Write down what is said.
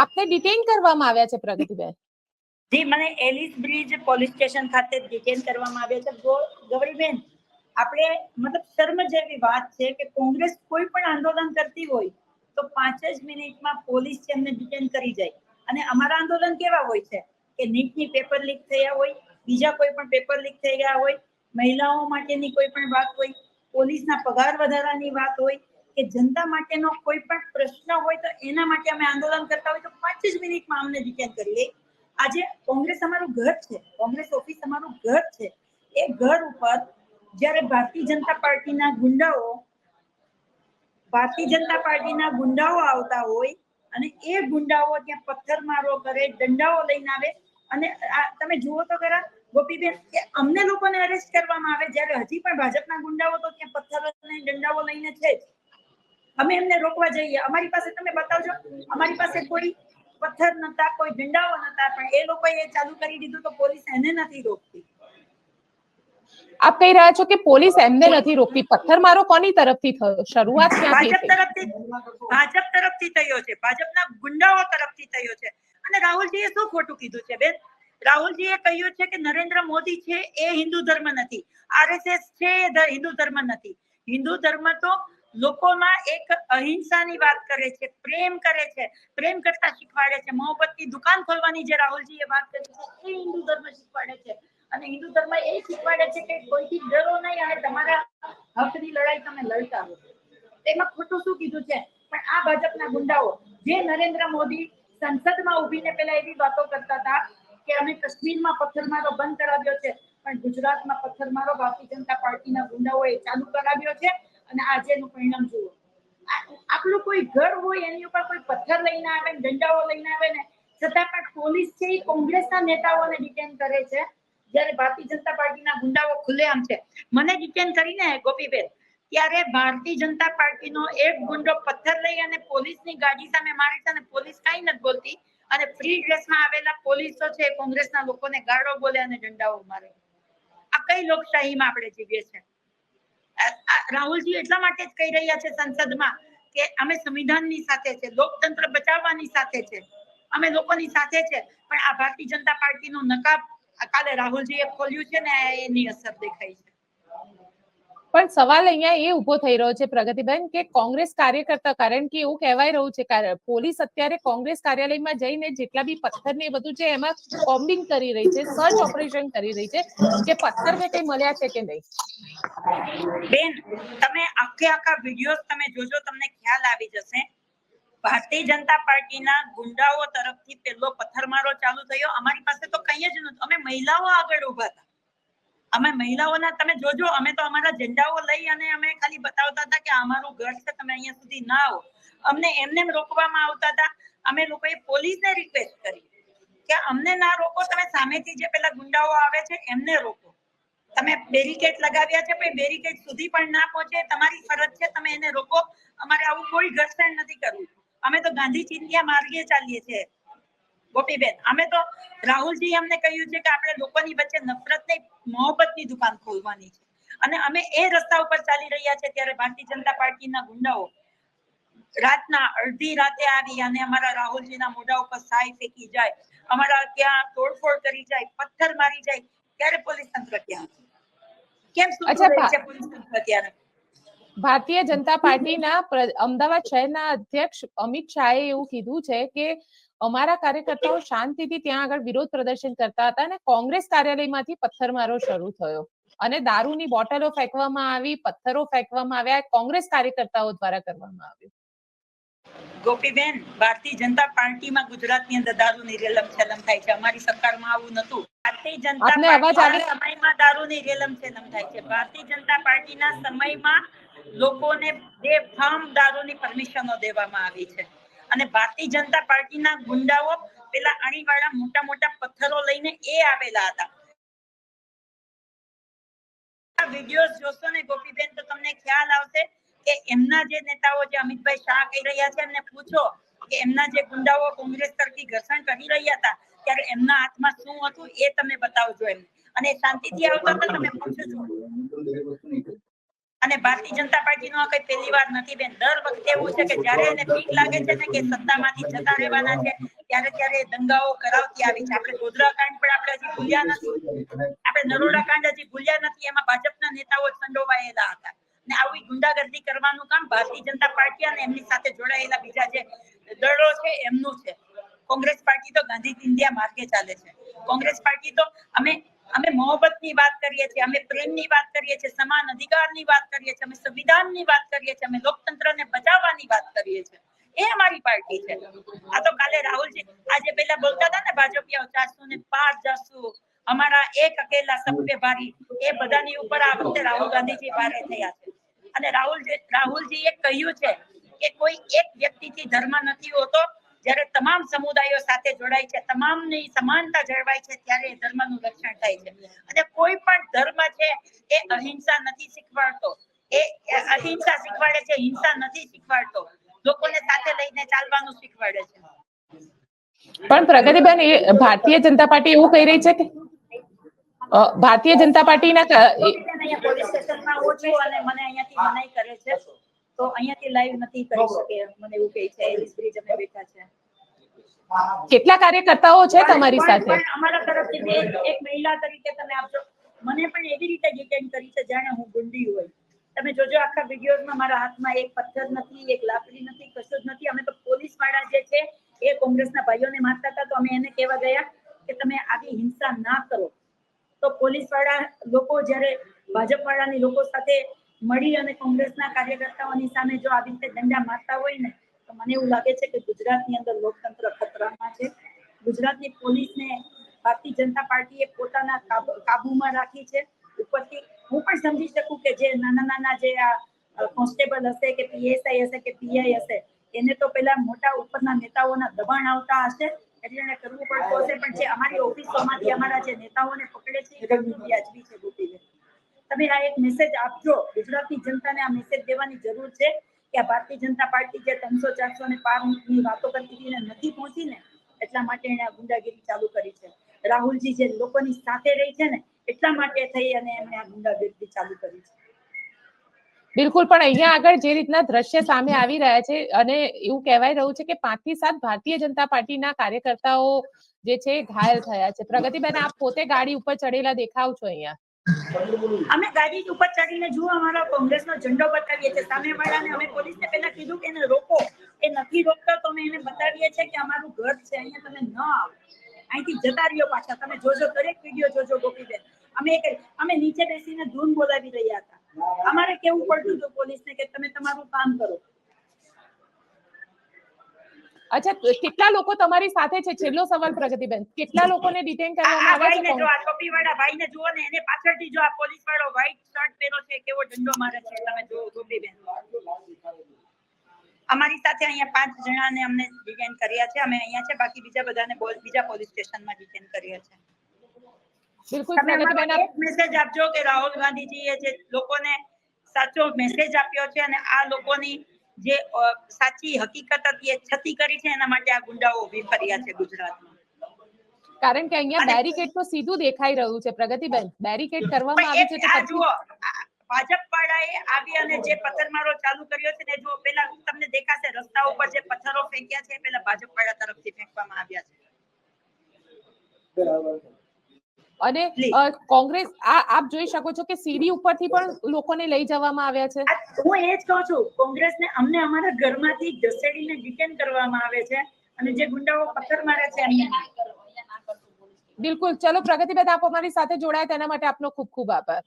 આપને ડિટેન કરવામાં આવ્યા છે, પ્રગતિબેન? જી, મને એલિસ બ્રિજ પોલીસ સ્ટેશન ખાતે ડિટેન કરવામાં આવ્યા છે. ગૌરીબેન આપણે, મતલબ શર્મ જેવી વાત છે કે કોંગ્રેસ કોઈ પણ આંદોલન કરતી હોય તો પાંચ જ મિનિટમાં પોલીસ એમને ડિટેન કરી જાય. અને અમારા આંદોલન કેવા હોય છે? કે નીટની પેપર લીક થયા હોય, બીજા કોઈ પણ પેપર લીક થઈ ગયા હોય, મહિલાઓ માટેની કોઈ પણ વાત હોય, પોલીસના પગાર વધારાની વાત હોય કે જનતા માટેનો કોઈ પણ પ્રશ્ન હોય તો એના માટે અમે આંદોલન કરતા હોય તો પાંચ જ મિનિટમાં અમને ડિટેન કરી લે. આજે કોંગ્રેસ અમારું ઘર છે, કોંગ્રેસ ઓફિસ અમારું ઘર છે. એ ઘર ઉપર જ્યારે ભારતીય જનતા પાર્ટીના ગુંડાઓ, ભારતીય જનતા પાર્ટીના ગુંડાઓ આવતા હોય અને એ ગુંડાઓ ત્યાં પથ્થરમારો કરે, દંડાઓ લઈને આવે અને તમે જુઓ તો ખરા, ગોપીબેન કે અમને લોકોને અરેસ્ટ કરવામાં આવે. જ્યારે હજી પણ ભાજપના ગુંડાઓ તો ત્યાં પથ્થર અને દંડાઓ લઈને છે જ. અમે એમને રોકવા જઈએ. અમારી પાસે તમે બતાવજો. અમારી પાસે કોઈ પથ્થર નતા કોઈ ભીંડાઓ નતા પણ એ લોકોએ ચાલુ કરી દીધું તો પોલીસ એને નથી રોકતી. આપ કહી રહ્યા છો કે પોલીસ એમને નથી રોકતી. પથ્થરમારો કોની તરફથી થયો? શરૂઆત ક્યાંથી ભાજપ તરફથી ભાજપ તરફથી થયો છે. ભાજપના ગુંડાઓ તરફથી થયો છે. અને રાહુલજીએ શું ખોટું કીધું છે બેન? રાહુલજીએ કહ્યું છે કે નરેન્દ્ર મોદી છે એ હિન્દુ ધર્મ નથી. આરએસએસ છે એ હિન્દુ ધર્મ નથી. હિન્દુ ધર્મ તો લોકોમાં એક અહિંસાની વાત કરે છે, પ્રેમ કરે છે, પ્રેમ કરતા શીખવાડે છે. મોહબ્બતની દુકાન ખોલવાની જે એ વાત કરી છે, એ હિન્દુ ધર્મ શીખવાડે છે. અને હિન્દુ ધર્મ એ શીખવાડે છે કે કોઈથી ડરો નહીં અને તમારા હકની લડાઈ તમે લડતા હો એમાં ખોટું શું કીધું છે? પણ આ ભાજપના ગુંડાઓ, જે નરેન્દ્ર મોદી સંસદમાં ઉભીને પેલા એવી વાતો કરતા હતા કે અમે કાશ્મીરમાં પથ્થરમારો બંધ કરાવ્યો છે, પણ ગુજરાતમાં પથ્થરમારો ભારતીય જનતા પાર્ટીના ગુંડાઓએ ચાલુ કરાવ્યો છે. અને આજે એનું પરિણામ જુઓ. આપણું કોઈ ઘર હોય, એની ઉપર કોઈ પથ્થર લઈને આવે ને દંડાઓ લઈને આવે ને, છતાં પણ પોલીસ છે એ કોંગ્રેસના નેતાઓને ડિટેન કરે છે. જ્યારે ભારતીય જનતા પાર્ટીના ગુંડાઓ ખુલ્લેઆમ છે. મને ડિટેન કરીને, ગોપીબેન, ત્યારે ભારતીય જનતા પાર્ટીનો એક ગુંડો પથ્થર લઈ અને પોલીસની ગાડી સામે મારે છે અને પોલીસ કાંઈ નથી બોલતી. અને ફ્રી ડ્રેસમાં આવેલા પોલીસો છે કોંગ્રેસના લોકોને ગાળો બોલે અને દંડાઓ મારે. આ કઈ લોકશાહીમાં આપણે જીવીએ છીએ? રાહુલજી એટલા માટે જ કહી રહ્યા છે સંસદમાં કે અમે સંવિધાનની સાથે છે, લોકતંત્ર બચાવવાની સાથે છે. અમે લોકોની સાથે છે, પણ આ ભારતીય જનતા પાર્ટીનો નકાબ કાલે રાહુલજીએ ખોલ્યું છે ને એની અસર દેખાય છે. પણ સવાલ અહીંયા એ ઊભો થઈ રહ્યો છે, પ્રગતિબેન, કે કોંગ્રેસ કાર્યકર્તા, કારણ કે એવું કહેવાય રહ્યું છે પોલીસ અત્યારે કોંગ્રેસ કાર્યાલયમાં જઈને જેટલા બી પથ્થર ને બધું છે એમાં કોમ્બિંગ કરી રહી છે, સર્ચ ઓપરેશન કરી રહી છે, કે પથ્થર ને કઈ મળ્યા છે કે નહીં? બેન, તમે આખે આખા વીડિયો તમે જોજો, તમને ખ્યાલ આવી જશે. ભારતીય જનતા પાર્ટીના ગુંડાઓ તરફથી પેલો પથ્થરમારો ચાલુ થયો. અમારી પાસે તો કઈ જ નતું અમે મહિલાઓ આગળ ઊભા હતા. અમે મહિલાઓના, તમે જોજો, અમે તો અમારા ઝંડાઓ લઈ અને અમે ખાલી બતાવતા હતા કે અમારું ઘર છે, તમે અહીંયા સુધી ના આવો. અમને એમને એમ રોકવામાં આવતા હતા. અમે લોકોએ પોલીસને રિક્વેસ્ટ કરી કે અમને ના રોકો, તમે સામેથી જે પેલા ગુંડાઓ આવે છે, એમને રોકો. તમે બેરિકેડ લગાવ્યા છે, પણ બેરિકેડ સુધી પણ ના પહોંચે. તમારી ફરજ છે, તમે એને રોકો. અમારે આવું કોઈ ઘર્ષણ નથી કરવું. અમે તો ગાંધી ચિંધ્યા માર્ગે ચાલીએ છીએ. ગોપીબેન અમે તો રાહુલજી અમને કહ્યું છે કે આપણે લોકોની વચ્ચે નફરત નહીં મોહબ્બતની દુકાન ખોલવાની છે. અને અમે એ રસ્તા ઉપર ચાલી રહ્યા છે ત્યારે ભારતીય જનતા પાર્ટીના ગુંડાઓ રાતના અડધી રાતે આવી અને અમારા રાહુલજીના મોઢા ઉપર સાય ફેંકી જાય અમારા ત્યાં તોડફોડ કરી જાય પથ્થર મારી જાય ત્યારે પોલીસ તંત્ર ક્યાં કેમ ભા- છે પોલીસ તંત્ર ત્યારે? ભારતીય જનતા પાર્ટીના પ્ર- અમદાવાદ શહેરના અધ્યક્ષ અમિત શાહે એવું કીધું છે કે અમારા કાર્યકર્તાઓ શાંતિથી ત્યાં આગળ વિરોધ પ્રદર્શન કરતા હતા અને કોંગ્રેસ કાર્યાલયમાંથી પથ્થરમારો શરૂ થયો. અને દારૂની બોટલો ફેંકવામાં આવી પથ્થરો ફેંકવામાં આવ્યા કોંગ્રેસ કાર્યકર્તાઓ દ્વારા કરવામાં આવ્યું. ગોપીબેન ભારતીય જનતા પાર્ટીમાં ગુજરાતની અંદર દારૂની રેલમ છેલમ થાય છે. અમારી સરકારમાં આવું નતું ભારતીય જનતા? પાર્ટીના સમયમાં દારૂની રેલમ છેલમ થાય છે. ભારતીય જનતા પાર્ટીના સમયમાં લોકોને બેફામ દારૂની પરમિશનો દેવામાં આવી છે. અને ભારતીય જનતા પાર્ટીના ગુંડાઓ પેલા અણીવાળા મોટા મોટા પથ્થરો લઈને એ આવેલા હતા. વિડીયોઝ જોશો તમને ખ્યાલ આવશે કે એમના જે નેતાઓ જે અમિતભાઈ શાહ કહી રહ્યા છે, એમને પૂછો કે એમના જે ગુંડાઓ કોંગ્રેસ તરફી ઘર્ષણ કરી રહ્યા હતા, ત્યારે એમના હાથમાં શું હતું એ તમે બતાવજો એમ અને શાંતિથી આવતા હતા તમે પૂછજો. અને ભારતીય જનતા પાર્ટીનો આ કઈ પહેલી વાર નથી બેન. દર વખતે એવું છે કે જ્યારે એને પીક લાગે છે ને કે સત્તામાંથી જતા રહેવાના છે, ત્યારે ત્યારે દંગાઓ કરાવતી આવી છે. આપણે ગોધરા કાંડ પણ આપણે હજી ભૂલ્યા નથી. આપણે નરોડા કાંડ હજી ભૂલ્યા નથી. એમાં ભાજપના નેતાઓ સંડોવાયેલા હતા. ને આવી ગુંડાગર્દી કરવાનું કામ ભારતીય જનતા પાર્ટી અને એમની સાથે જોડાયેલા બીજા જે દળો છે, એમનું છે. કોંગ્રેસ પાર્ટી તો ગાંધી ઇન્ડિયા માર્ગે ચાલે છે. કોંગ્રેસ પાર્ટી તો અમે અમે મોહબ્બતની વાત કરીએ છીએ, અમે પ્રેમની વાત કરીએ છીએ, સમાન અધિકારની વાત કરીએ છીએ, અમે સંવિધાનની વાત કરીએ છીએ, અમે લોકતંત્રને બચાવવાની વાત કરીએ છીએ. એ અમારી પાર્ટી છે. આ તો કાલે રાહુલજી આજે પેલા બોલતા હતા ને ભાજપીઓ ચારસો ને પાંચ જાસુ અમારા એક અકેલા સભ્ય ભારી, એ બધાની ઉપર આ વખતે રાહુલ ગાંધીજી ભારે થયા છે. અને રાહુલજી એ કહ્યું છે કે કોઈ એક વ્યક્તિથી ધર્મ નથી હોતો જ્યારે તમામ સમુદાયો સાથે જોડાય છે તમામની સમાનતા જળવાય છે ત્યારે ધર્મનું રક્ષણ થાય છે. અને કોઈ પણ ધર્મ છે એ અહિંસા નથી શીખવાડતો. એ અહિંસા શીખવાડે છે હિંસા નથી શીખવાડતો. લોકોને સાથે લઈને ચાલવાનું શીખવાડે છે. પણ પ્રગતિબેન એ ભારતીય જનતા પાર્ટી એવું કહી રહી છે કે? ભારતીય જનતા પાર્ટીના ના પોલીસ સ્ટેશનમાં આવું છું અને મને અહીંયાથી મનાઈ કરે છે તો અહીંયાથી લાઈવ નથી કરી શકે મને એવું કહે છે એલિસ બ્રિજ અમે બેઠા છે. કેટલા કાર્યકર્તાઓ છે તમારી સાથે? અમારા તરફથી એક મહિલા તરીકે તમે આપજો મને પણ એવી રીતે ડિટેન કરી છે જાણે હું ગુંડી હોય. તમે જોજો આખા વિડીયોઝમાં મારા હાથમાં એક પથ્થર નથી એક લાકડી નથી કશું જ નથી. અમે તો પોલીસવાળા જે છે એ કોંગ્રેસના ભાઈઓને મારતા હતા તો અમે એને કહેવા ગયા કે તમે આવી હિંસા ના કરો. તો પોલીસવાળા લોકો જ્યારે ભાજપ વાળાની લોકો સાથે મળી અને કોંગ્રેસના કાર્યકર્તાઓની સામે જો આવી રીતે દંડા મારતા હોય ને તો મને એવું લાગે છે કે ગુજરાતની અંદર લોકતંત્ર ખતરામાં છે. ગુજરાતની પોલીસને ભારતીય જનતા પાર્ટીએ પોતાના કાબુમાં રાખી છે. ઉપરથી હું પણ સમજી શકું કે જે નાના નાના જે આ કોન્સ્ટેબલ હશે કે પીએસઆઈ હશે કે પીઆઈ હશે, એને તો પેલા મોટા ઉપરના નેતાઓના દબાણ આવતા હશે. એટલે એને કરવું પડતું હશે. પણ જે અમારી ઓફિસોમાંથી અમારા જે નેતાઓને પકડે છે, એ વ્યાજબી છે ગોપીબેન તમે આ એક મેસેજ આપજો. ગુજરાતની જનતાને આ મેસેજ દેવાની જરૂર છે. કે આ ભારતીય જનતા પાર્ટી જે ત્રણસો, ચારસો ને પારની વાતો કરતી હતી નથી પહોંચી ને એટલા માટે એને આ ગુંડાગીરી ચાલુ કરી છે. રાહુલજી જે લોકોની સાથે રહી છે ને, એટલા માટે થઈ અને એમણે આ ગુંડાગીરી ચાલુ કરી છે. બિલકુલ, પણ અહીંયા આગળ જે રીતના દ્રશ્ય સામે આવી રહ્યા છે અને એવું કહેવાય રહ્યું છે કે પાંચથી સાત ભારતીય જનતા પાર્ટીના કાર્યકર્તાઓ જે છે, ઘાયલ થયા છે. પ્રગતિબેન, આપ પોતે ગાડી ઉપર ચડેલા દેખાવ છો અહીંયા? અમે ગાડી ઉપર ચડીને જુઓ અમારો કોંગ્રેસનો ઝંડો બતાવીએ છીએ. સામે વાળાને અમે પોલીસને પહેલા કીધું કે એને રોકો. એ નથી રોકતો તો અમે એને બતાવીએ છીએ કે અમારું ઘર છે, અહીંયા તમે ન આવો. અહીંથી જતા રહ્યો પાછા. તમે જોજો, દરેક વીડિયો જોજો, ગોપીબેન. અમે એક, અમે નીચે બેસીને ધૂન બોલાવી રહ્યા હતા. અમારે કેવું પડતું હતું પોલીસને કે તમે તમારું કામ કરો. અચ્છા કેટલા લોકો તમારી સાથે છે? છેલ્લો સવાલ પ્રગતિબેન. કેટલા લોકોને ડિટેન કરવામાં આવ્યા છે જો આ ટોપી વાળા ભાઈને જુઓ ને એને પાછળથી જો આ પોલીસ વાળો વ્હાઈટ શર્ટ પહેરો છે કેવો ડંડો મારે છે તમે જો ટોપીબેન. અમારી સાથે અહીંયા પાંચ જણાને અમને ડિટેન કર્યા છે. અમે અહીંયા છે બાકી બીજા બધાને બીજા પોલીસ સ્ટેશનમાં ડિટેન કર્યા છે. બિલકુલ પ્રગતિબેન આપ મેસેજ આપજો કે રાહુલ ગાંધીજીએ જે લોકોને સાચો મેસેજ આપ્યો છે અને આ લોકોની જે સાચી હકીકત હતી એ છતી કરી છે એના માટે આ ગુંડાઓ ઊભી કર્યા છે ગુજરાતમાં. કારણ કે અહીંયા બેરિકેડ તો સીધું દેખાઈ રહ્યું છે પ્રગતિબેન. બેરિકેડ કરવામાં આવે આવ્યું છે તો જુઓ ભાજપ વાળાએ આવી અને જે પથ્થરમારો ચાલુ કર્યો છે ને જો પેલા તમને દેખાશે રસ્તા ઉપર જે પથ્થરો ફેંક્યા છે પેલા ભાજપ વાળા તરફથી ફેંકવામાં આવ્યા છે. અને કોંગ્રેસ આ આપ જોઈ શકો છો કે સીડી ઉપરથી પણ લોકોને લઈ જવામાં આવ્યા છે. હું એ જ કહું છું કોંગ્રેસને અમને અમારા ઘરમાંથી ઘસેડીને ડિટેન કરવામાં આવે છે અને જે ગુંડાઓ પથ્થર મારે છે બિલકુલ. ચલો પ્રગતિબેન આપ અમારી સાથે જોડાયા તેના માટે આપનો ખૂબ ખૂબ આભાર.